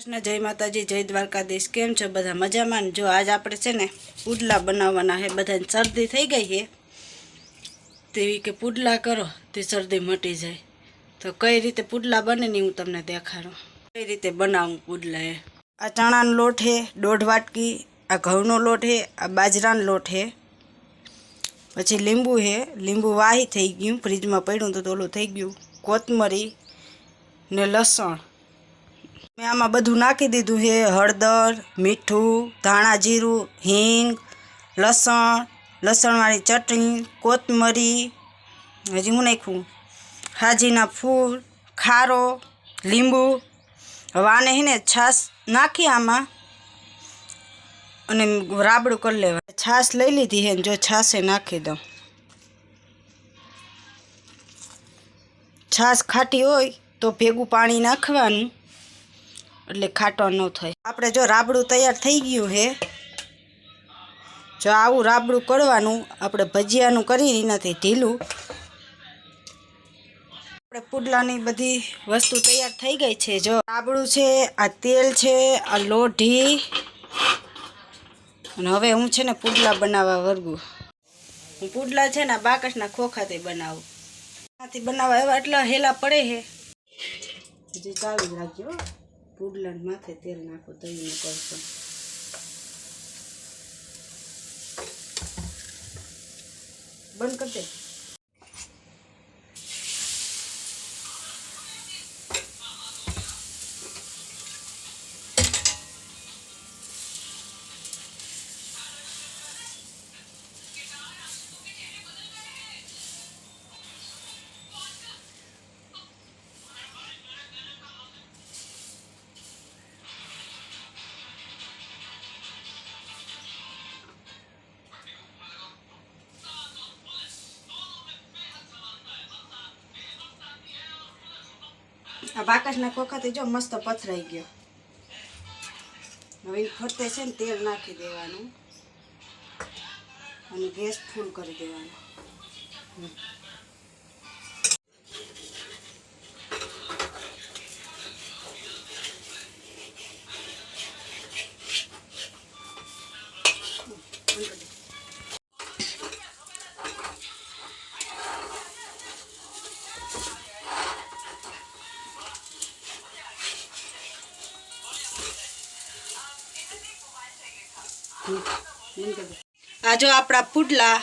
કૃષ્ણ, જય માતાજી, જય દ્વારકાધીશ. કેમ છો બધા? મજામાં જો આજ આપણે છે ને પુડલા બનાવવાના છે. બધાને શરદી થઈ ગઈ છે. તેવી કે પુડલા કરો, તે શરદી મટી જાય. તો કઈ રીતે પુડલા બને ને હું તમને દેખાડું. કઈ રીતે બનાવું પુડલા એ? આ ચણાનો લોટ છે, દોઢ વાટકી. આ ઘઉંનો લોટ છે, આ બાજરાનો લોટ છે. પછી લીંબુ છે. લીંબુ વાહી થઈ ગયું, ફ્રીજમાં પડ્યું તો ઓલું થઈ ગયું. કોથમરી ને લસણ. મેં આમાં બધું નાખી દીધું છે. હળદર, મીઠું, ધાણા જીરું, હિંગ, લસણ, લસણવાળી ચટણી, કોથમરી, હજી હું નાખ્યું? હાજીના ફૂલ, ખારો, લીંબુ. હવે આને છે ને છાશ નાખી આમાં અને રાબડું કરી લેવા છાશ લઈ લીધી છે ને જો છાશે નાખી દઉં. છાશ ખાટી હોય તો ભેગું પાણી નાખવાનું. એટલે ખાટો ન થાય. આપણે જો રાબડું તૈયાર થઈ ગયું છે, જો આવું રાબડું કરવાનું, આપણે ભજીયાનું કરી નથી, ઢીલું. આપણે પુડલાની બધી વસ્તુ તૈયાર થઈ ગઈ છે, જો રાબડું છે, આ તેલ છે, આ લોઢી, અને હવે હું છે ને પુડલા બનાવવા વર્ગું. હું પુડલા છે ને બાકસના ખોખાથી બનાવું. એનાથી બનાવવા એવા એટલા હેલા પડે છે. હજી ચાલુ રાખજો, હો. પુડલાને માથે તેલ નાખો દહીંનું કરશો. બંધ કરી દે. આ બાકસના વખતે જો મસ્ત પથરાઈ ગયો. હવે ફરતે છે ને તેલ નાખી દેવાનું. અને ગેસ ફૂલ કરી દેવાનો. આ જો આપણા પુડલા